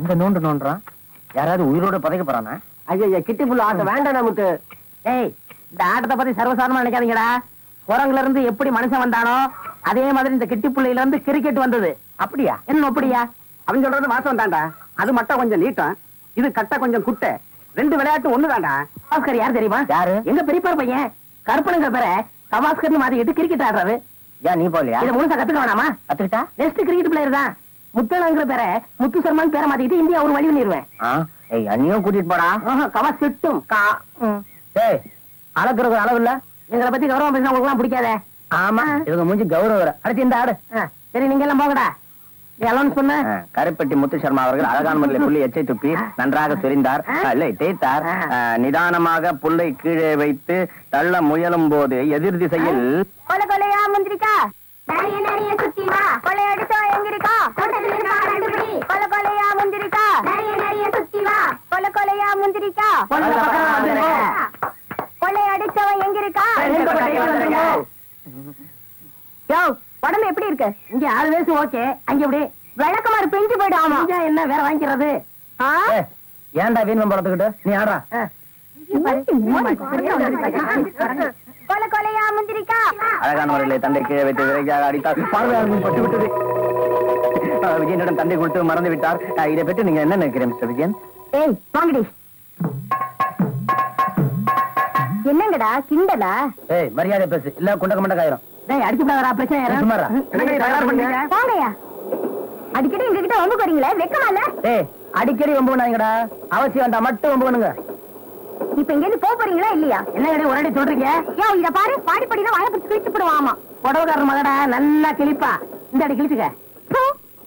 இந்த நோண்டு நோண்டுறான். யாராவது உயிரோட பதைக்க போறானா? ஐயா கிட்டி புள்ள ஆட்ட வேண்டாம் நமக்கு ஏய் இந்த ஆட்டத்தை பத்தி சர்வசாதாரணமா நினைக்காதீங்கடா. குரங்குல இருந்து எப்படி மனுஷன் வந்தானோ அதே மாதிரி இந்த கிட்டி புள்ளையில இருந்து கிரிக்கெட் வந்தது. அப்படியா? என்ன அப்படியா? அவன் சொல்றது வாசம் தான்டா. அது மட்டும் கொஞ்சம் நீட்டம். இது கட்ட கொஞ்சம் குட்டை. ரெண்டு விளையாட்டு ஒண்ணுதான்டா. கவாஸ்கர் யார் தெரியுமா? யாரு? எங்க பெரியப்பார் பையன். கருப்பனுங்கிற பேரை கவாஸ்கர்னு மாத்திக்கிட்டு கிரிக்கெட் ஆடுறாரு. ஏன் நீ போலியா இதை முழுசா கத்துக்க வேணாமா? கத்துக்கிட்டா? நெக்ஸ்ட் கிரிக்கெட் பிளேயர் தான். முத்தளங்கிற பேரை முத்து சர்மான் பேரை மாத்திக்கிட்டு இந்தியா ஒரு வழி பண்ணிடுவேன் ஏய் அண்ணியும் கூட்டிட்டு போடா. கவாஸ் சிட்டும். கா. ஏய் அளக்குறது அளவு இல்ல. எங்களை பத்தி கௌரவம் பேசினா உங்களுக்கு பிடிக்காதே? ஆமா இவங்க மூஞ்சி கௌரவம் அடுத்து இந்த ஆடு. சரி நீங்க எல்லாம் ஆ, கருப்பட்டி முத்து சர்மா அவர்கள் அழகான முறையில் புள்ளி எச்சை துப்பி நன்றாக சொரிந்தார் தேய்த்தார். நிதானமாக புல்லை கீழே வைத்து தள்ள முயலும் போது எதிர் திசையில் நிறைய நிறைய சுத்தி வா. எங்கிருக்கா? இருக்கா கண்டுபிடி. கொலை கொலையா முந்திரிக்கா? நிறைய நிறைய சுத்தி வா. கொலை கொலையா முந்திரிக்கா? கொலை பக்கம் வந்துருங்க. கொள்ளை அடிச்சவன் எங்க இருக்கா ரெண்டு பக்கம் வந்துருங்க. யோ உடம்பு எப்படி இருக்கு? இங்க ஆறு வயசு ஓகே. அங்க எப்படி? விளக்கமாறு பிஞ்சு போயிடு ஆமா என்ன வேற வாங்கிக்கிறது? ஏன்டா வீண் படத்துக்கிட்டு நீ ஆடுறா. கொலை கொலையா முந்திரிக்கா? அழகான முறையில் தந்தை கீழே வைத்து விரைவாக அடித்தார் பார்வையாளர்கள் பட்டு விட்டது ஆ, விஜயனிடம் தந்தை கொடுத்து மறந்து விட்டார் இதை பற்றி நீங்க என்ன நினைக்கிறீங்க மிஸ்டர் விஜயன்? ஏய் வாங்கடி. என்னங்கடா கிண்டலா? ஏய் மரியாதை பேசு. இல்ல குண்டக்க மண்டக்காயிரும் டேய் அடிச்சு விடாதடா பிரச்சனை? என்னங்க தயார் பண்ணீங்க? வாங்கய்யா அடிக்கடி எங்க கிட்ட வம்பு போறீங்களே வெக்கமா இல்ல? ஏய் அடிக்கடி வம்பு பண்ணாங்கடா அவசியம் வேண்டாம் மட்டும் வம்பு பண்ணுங்க. இப்ப இருந்து போக போறீங்களா இல்லையா? என்ன கடை ஒரு அடி சொல்றீங்க? யோ இத பாரு பாடி படினா வாய பிடிச்சு கிழிச்சு போடுவாமா. புடவைக்காரர் மகடா நல்லா கிழிப்பா. இந்த அடி கிழிச்சுக்க.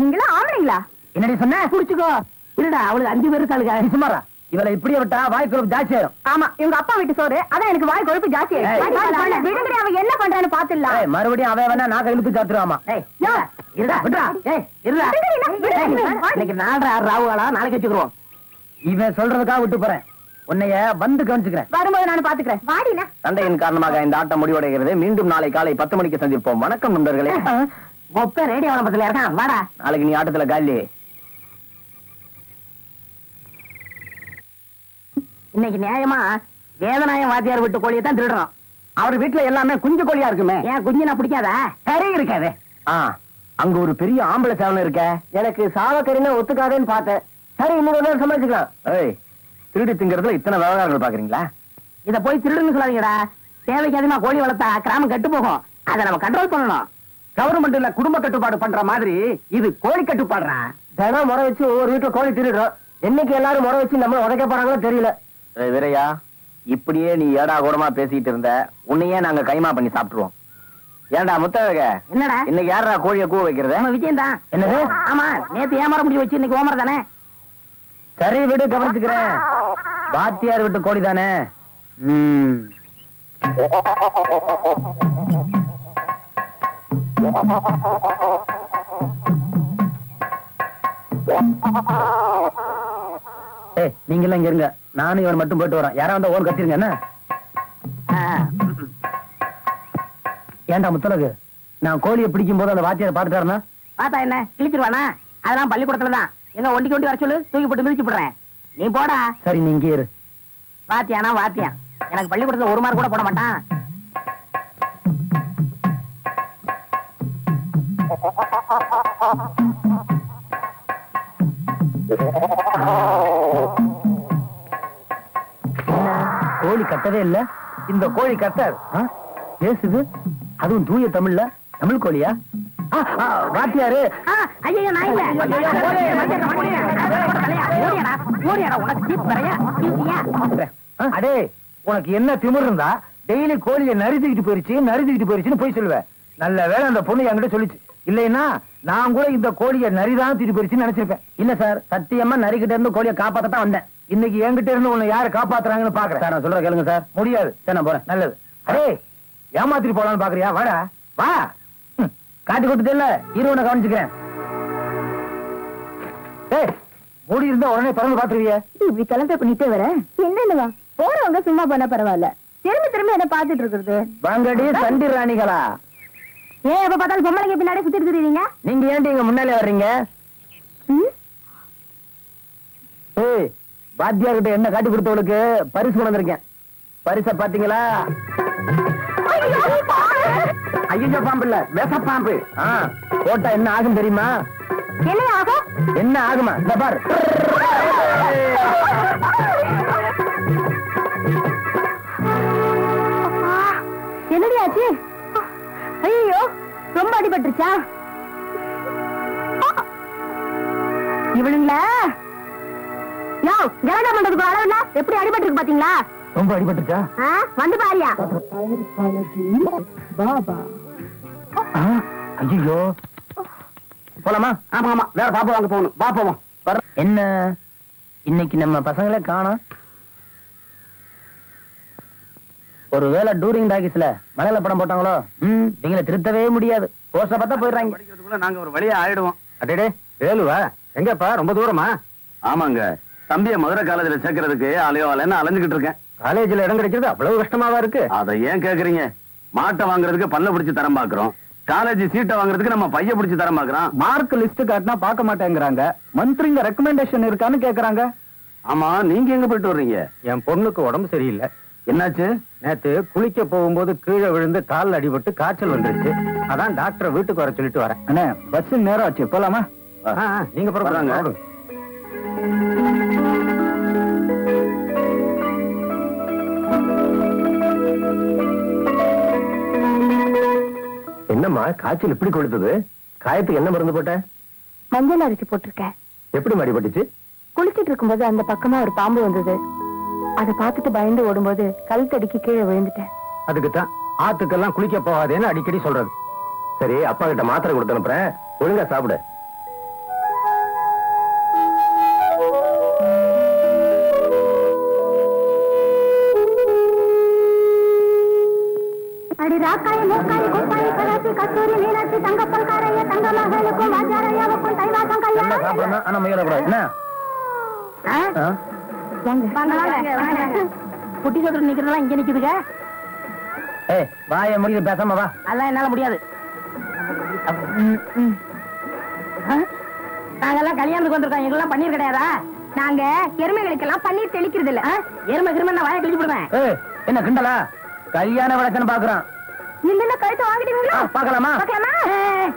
நீங்களா ஆம்பளைங்களா? என்னடி சொன்ன? குடிச்சுக்கோ இருடா அவளுக்கு அஞ்சு பேர் நீ சும்மாரா இவளை இப்படியே விட்டா வாய்ப்பு ஜாஸ்தி ஆயிரும். ஆமா இவங்க அப்பா வீட்டு சோறு அதான் எனக்கு வாய் கொழுப்பு ஜாஸ்தி. விடுங்கடி அவன் என்ன பண்றான்னு பாத்துடலாம். ஏய், மறுபடியும் அவன் வேணா நாக்க இழுத்து சாத்துருவாமா. இருடா, இருடா விடுடா ஏய் இருடா. இன்னைக்கு நாலரை ஆறு ராவுகளா நாளைக்கு வச்சுக்கிறோம் இவன் சொல்றதுக்காக விட்டு போறேன். உன்னைய வந்து கவனிச்சுக்கிறேன். வரும்போது நான் பாத்துக்கிறேன். வாடினா. சண்டையின் காரணமாக இந்த ஆட்டம் முடிவடைகிறது. மீண்டும் நாளை காலை பத்து மணிக்கு சந்திப்போம். வணக்கம் நண்பர்களே. ஒப்ப ரேடியோ விளம்பரத்துல இருக்கான் வாடா. நாளைக்கு நீ ஆட்டத்துல காலி. இன்னைக்கு நியாயமா? வேதநாயம் வாத்தியார் விட்டு கோழியை தான் திருடுறோம். அவர் வீட்டுல எல்லாமே குஞ்சு கோழியா இருக்குமே. ஏன் குஞ்சு நான் பிடிக்காதா? சரி இருக்காது. ஆ அங்க ஒரு பெரிய ஆம்பளை சேவல் இருக்க. எனக்கு சாவக்கறினா ஒத்துக்காதேன்னு பார்த்தேன். சரி இன்னொரு சமாளிச்சுக்கலாம். ஏய் திருடி திங்கிறதுல இத்தனை விவகாரங்கள் பாக்குறீங்களா? இத போய் திருடுன்னு சொல்லாதீங்கடா. தேவைக்கு அதிகமா கோழி வளர்த்தா கிராமம் கெட்டு போகும். அதை நம்ம கண்ட்ரோல் பண்ணணும். கவர்மெண்ட்ல குடும்ப கட்டுப்பாடு பண்ற மாதிரி இது கோழி கட்டுப்பாடுறா தினம் முறை வச்சு ஒவ்வொரு வீட்டுல கோழி திருடுறோம். என்னைக்கு எல்லாரும் முறை வச்சு நம்ம உடைக்க போறாங்களோ தெரியல. வீரையா இப்படியே நீ ஏடா கூடமா பேசிட்டு இருந்த உன்னையே நாங்க கைமா பண்ணி சாப்பிட்டுருவோம். ஏன்டா முத்தழக? என்னடா? இன்னைக்கு யாரா கோழிய கூவ வைக்கிறது? விஜயம் தான். என்னது? ஆமா நேத்து ஏமாற முடிவு வச்சு இன்னைக்கு ஓமர் தானே? சரி விடு கவனிச்சுக்கிறேன். வாத்தியார் விட்டு கோழி தானே? ஏய் நீங்க எல்லாம் இங்க இருங்க. நானும் இவன் மட்டும் போயிட்டு வரேன் யாரா வந்தா ஓன் கட்டிருங்க என்ன? ஏன்டா முத்தலகு நான் கோழியை பிடிக்கும் போது அந்த வாத்தியாரை பாத்துட்டாருன்னா பார்த்தா என்ன? கிழிச்சிருவானா? அதெல்லாம் பள்ளிக்கூடத்துல எங்க ஒண்டிக்கு ஒண்டி வர சொல்லு? தூக்கி போட்டு மிதிச்சு போடுறேன். நீ போடா. சரி நீ இங்கே இரு. வாத்தியானா வாத்தியான் எனக்கு பள்ளிக்கூடத்துல ஒரு மார்க் கூட போட மாட்டான். கோழி கட்டவே இல்ல. இந்த கோழி கட்டாது? பேசுது? அதுவும் தூய தமிழ்ல? தமிழ் கோழியா? வாத்தியாரு ஆ, ஐயையோ, நான் இல்ல. அடே உனக்கு என்ன திமிர் இருந்தா டெய்லி கோழியை நறுத்திக்கிட்டு போயிருச்சு நறுத்திக்கிட்டு போயிருச்சுன்னு போய் சொல்லுவேன் நல்ல வேளை அந்த பொண்ணு என்கிட்ட சொல்லிச்சு இல்லைன்னா நான் கூட இந்த கோழியை நரிதான் தூக்கிட்டு போயிருச்சுன்னு நினைச்சிருப்பேன் இல்ல சார் சத்தியமா நரிக்கிட்ட இருந்து கோழியை காப்பாத்தத்தான் வந்தேன் இன்னைக்கு என்கிட்ட இருந்து உன்னை யாரு காப்பாத்துறாங்கன்னு பாக்குறேன் சார் நான் சொல்ற கேளுங்க சார் முடியாது சரி நான் போறேன் நல்லது அடே ஏமாத்திட்டு போலான்னு பாக்குறியா வாடா வா காட்டி கொடுத்துட்டு இல்ல இரு உன்னை கவனிச்சுக்கிறேன். ஏய் மூடி இருந்தா உடனே திறந்து பாத்துருவிய இப்படி கலந்த பண்ணிட்டே வர. என்னன்னுவா போறவங்க சும்மா பண்ண பரவாயில்ல. திரும்ப திரும்ப என்ன பாத்துட்டு இருக்கிறது? வாங்கடி சண்டி ராணிகளா. ஏன் எப்ப பார்த்தாலும் பொம்பளைங்க பின்னாடி சுத்திட்டு இருக்கீங்க நீங்க ஏன்டி இங்க முன்னாலே வர்றீங்க? பாத்தியார் கிட்ட என்ன காட்டி கொடுத்தவளுக்கு பரிசு கொண்டு வந்திருக்கேன். பரிச பாத்தீங்களா ஐயோ பாம்பு இல்ல. விஷ பாம்பு. போட்டா என்ன ஆகும் தெரியுமா? என்ன ஆகும்? என்ன ஆகுமா? இந்த பாரு. என்னடி ஆச்சு? ஐயோ ரொம்ப அடிபட்டுருச்சா? இவளுங்களா? யோ கலடா பண்றதுக்கு அளவுல எப்படி அடிபட்டிருக்கு பாத்தீங்களா? ரொம்ப அடிபட்டுச்சா ஆ, வந்து பாரியா. ஐயோ போலாமா? ஆமா ஆமா. வேற பாப்பா வாங்க போகணும். வா போவோம். என்ன? இன்னைக்கு நம்ம பசங்களே காணோம். ஒருவேளை டூரிங் டாக்கிஸ்ல மலையில படம் போட்டாங்களோ? ம். நீங்கள திருத்தவே முடியாது. போஸ்ட பார்த்தா போயிடுறாங்க. படிக்கிறதுக்குள்ள நாங்க ஒரு வழியா ஆயிடுவோம். அடடே வேலுவா எங்கப்பா? ரொம்ப தூரமா? ஆமாங்க. தம்பிய மதுரை காலேஜ்ல சேர்க்கறதுக்கு அலையோ அலைன்னு அலைஞ்சுகிட்டு இருக்கேன். காலேஜ்ல இடம் கிடைக்கிறது அவ்வளவு கஷ்டமாவா இருக்கு? அதை ஏன் கேக்குறீங்க? மாட்டை வாங்குறதுக்கு பல்ல பிடிச்சு தரம் பாக்குறோம் காலேஜ் சீட்டை வாங்குறதுக்கு நம்ம பைய பிடிச்சு தரம் பாக்குறோம் மார்க் லிஸ்ட் காட்டினா பார்க்க மாட்டேங்கிறாங்க. மந்த்ரிங்க ரெக்கமெண்டேஷன் இருக்கான்னு கேக்குறாங்க. ஆமா நீங்க எங்க போயிட்டு வர்றீங்க? என் பொண்ணுக்கு உடம்பு சரியில்லை. என்னாச்சு? நேத்து குளிக்க போகும்போது கீழே விழுந்து கால் அடிபட்டு காய்ச்சல் வந்துருச்சு. அதான் டாக்டரை வீட்டுக்கு வர சொல்லிட்டு வரேன். அண்ணே பஸ் நேரம் ஆச்சு. போலாமா? நீங்க வராங்க. என்னம்மா காய்ச்சல் இப்படி கொடுத்தது காயத்துக்கு என்ன மருந்து போட்ட? மஞ்சள் அரிசி போட்டிருக்கேன். எப்படி மாடிப்பட்டுச்சு குளிச்சிட்டு இருக்கும்போது அந்த பக்கமா ஒரு பாம்பு வந்தது. அதை பார்த்துட்டு பயந்து ஓடும்போது கல் தடிக்கு கீழே விழுந்துட்டேன். அதுக்கு தான் ஆத்துக்கெல்லாம் குளிக்க போகாதேன்னு அடிக்கடி சொல்றது. சரி அப்பா கிட்ட மாத்திரை கொடுத்து அனுப்புறேன். ஒழுங்கா சாப்பிடு. அடி ராக்காய மூக்காய குப்பாய கலாசி கஸ்தூரி மீனாட்சி தங்கப்பன் காரைய தங்க மகளுக்கும் வாஜாரையாவுக்கும் தைவாசம் கல்யாணம் ஆனா என்ன? ஆ? குட்டி சொல்ற நிக்கிறதெல்லாம் இங்க நிக்குதுங்க. ஏய் வாய முடியுது பேசாம வா. அதெல்லாம் என்னால முடியாது? நாங்கெல்லாம் கல்யாணத்துக்கு வந்திருக்கோம். எங்கெல்லாம் பன்னீர் கிடையாதா? நாங்க எருமைகளுக்கெல்லாம் பன்னீர் தெளிக்கிறது இல்ல? எருமை கிருமை நான் வாயை கிழிச்சு விடுவேன் என்ன கிண்டலா? கல்யாண வழக்குன்னு பாக்குறான். இல்ல கழுத்து வாங்கிட்டீங்களா? பாக்கலாமா பார்க்கலாமா? ஏய்,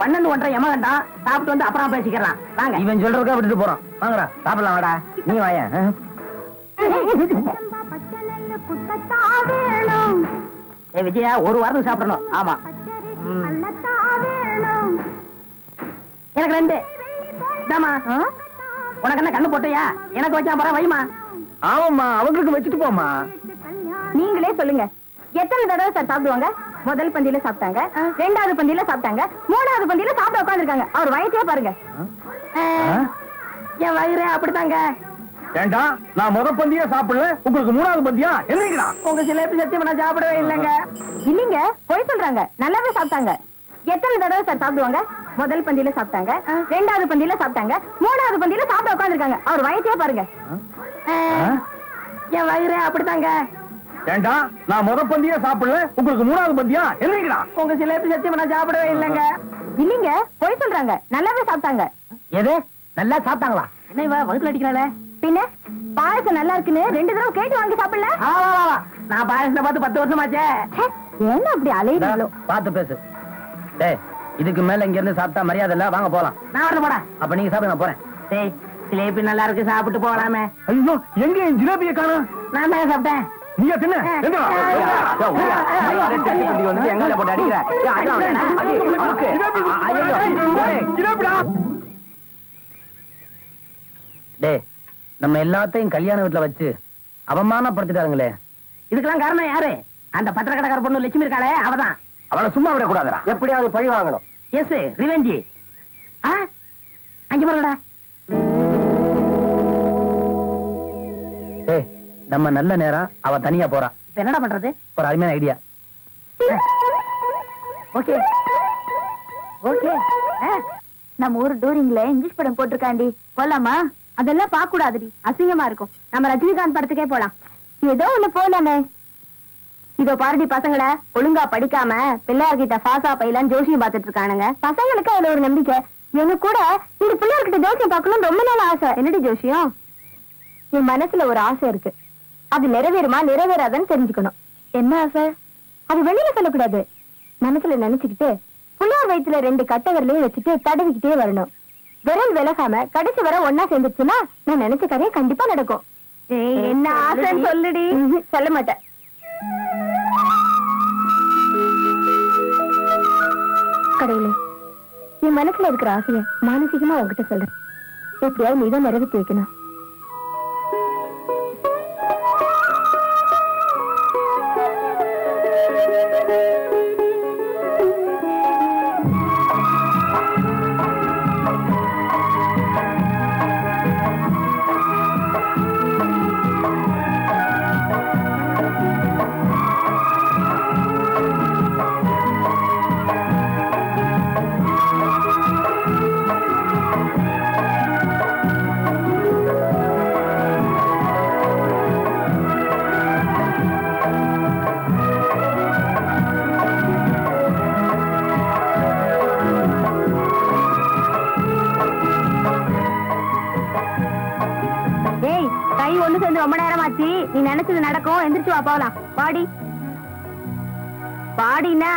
பன்னெண்டு ஒன்றரை எம வேண்டாம் சாப்பிட்டு வந்து அப்புறம் பேசிக்கலாம் வாங்க. இவன் சொல்றதுக்கா விட்டுட்டு போறான். வாங்கடா சாப்பிடலாம் வாடா. நீ வாய விஜயா ஒரு வாரத்துக்கு சாப்பிடணும். ஆமா. எனக்கு ரெண்டு. உனக்கு என்ன கண்ணு போட்டியா? எனக்கு வச்சா பரவ வைமா ஆமாம்மா அவங்களுக்கு வச்சுட்டு போமா நீங்களே சொல்லுங்க. எத்தனை தடவை சார் சாப்பிடுவாங்க? முதல் பந்தியில சாப்பிட்டாங்க ரெண்டாவது பந்தியில சாப்பிட்டாங்க மூணாவது பந்தியில சாப்பிட உட்காந்துருக்காங்க அவர் வயசே பாருங்க. என் வயிறு அப்படித்தாங்க. ஏண்டா நான் முத பந்தியா சாப்பிடல உங்களுக்கு மூணாவது பந்தியா? என்னங்கடா? உங்க சிலேபி சத்தியம் நான் சாப்பிடவே இல்லைங்க. இல்லீங்க போய் சொல்றாங்க. நல்லாவே சாப்பிட்டாங்க. எத்தனை தடவை சார் சாப்பிடுவாங்க? முதல் பந்தியில சாப்பிட்டாங்க ரெண்டாவது பந்தியில சாப்பிட்டாங்க மூணாவது பந்தியில சாப்பிட உட்காந்துருக்காங்க அவர் வயசே பாருங்க. என் வயிறு அப்படித்தாங்க. ஏண்டா நான் முத பந்தியா சாப்பிடல? உங்களுக்கு மூணாவது பந்தியா? என்னங்கடா? உங்க சிலேபி சத்தியம் நான் சாப்பிடவே இல்லைங்க. இல்லீங்க போய் சொல்றாங்க. நல்லாவே சாப்பிட்டாங்க. எது? நல்லா சாப்பிட்டாங்களா? என்ன இவ வகுத்துல அடிக்கிறாளே. பின்ன? பாயசம் நல்லா இருக்குன்னு ரெண்டு தடவை கேட்டு வாங்கி சாப்பிடல. நான் பாயசத்தை பார்த்து பத்து வருஷமாச்சே. ச்சே, என்ன அப்படி அலையுறீங்களோ பார்த்து பேசு. டேய் இதுக்கு மேல இங்க இருந்து சாப்பிட்டா மரியாதை இல்ல. வாங்க போலாம். நான் வரல போடா. அப்ப நீங்க சாப்பிடுங்க நான் போறேன். டேய் சிலேபி நல்லா இருக்கு சாப்பிட்டு போகலாமே. ஐயோ எங்க என் ஜிலேபியை காணோம்? நான் தான் சாப்பிட்டேன். நீயா தின்ன? போட்டு அடிக்கிற. ஏய், நம்ம எல்லாத்தையும் கல்யாண வீட்டுல வச்சு அவமானப்படுத்திட்டாருங்களே. இதுக்கெல்லாம் காரணம் யாரு? அந்த பத்திரக்கடைக்கார பொண்ணு லட்சுமி இருக்காளே அவதான். அவனை சும்மா விடக்கூடாதுடா. எப்படியாவது பழி வாங்கணும். Yes revenge. அங்க பாருங்கடா. டேய் நம்ம நல்ல நேரம் அவ தனியா போறா. இப்ப என்னடா பண்றது? ஒரு அருமையான ஐடியா ஓகே. ஓகே. நம்ம ஊர் டூரிங்ல இங்கிலீஷ் படம் போட்டிருக்காண்டி. போலாமா? அதெல்லாம் பார்க்க கூடாதுடி அசிங்கமா இருக்கும். நம்ம ரஜினிகாந்த் படத்துக்கே போலாம். ஏதோ ஒண்ணு போலாமே. இதோ பாருடி பசங்கள. ஒழுங்கா படிக்காம பிள்ளையார்கிட்ட பாசா பையலாம் ஜோசியம் பார்த்துட்டு இருக்கானுங்க. பசங்களுக்கு அதுல ஒரு நம்பிக்கை. எனக்கு கூட இந்த பிள்ளையார்கிட்ட ஜோசியம் பார்க்கணும் ரொம்ப நாள் ஆசை. என்னடி ஜோசியம்? என் மனசுல ஒரு ஆசை இருக்கு. அது நிறைவேறுமா நிறைவேறாதான்னு தெரிஞ்சுக்கணும். என்ன ஆசை? அது வெளியில சொல்லக்கூடாது. மனசுல நினைச்சுக்கிட்டு புள்ளார் வயித்துல ரெண்டு கட்ட விரலையும் வச்சுட்டு தடவிக்கிட்டே வரணும். விரல் விலகாம கடைசி வர ஒன்னா சேர்ந்துச்சுன்னா நான் நினைச்ச கதையை கண்டிப்பா நடக்கும். என்ன ஆசைன்னு சொல்லுடி. சொல்ல மாட்டேன். கடவுளே என் மனசுல இருக்கிற ஆசைய மானசீகமா உன்கிட்ட சொல்றேன். எப்படியாவது நீதான் நிறைவேற்றி வைக்கணும். நினைச்சது நடக்கும். எந்திரிச்சு வா போகலாம் பாடி பாடினா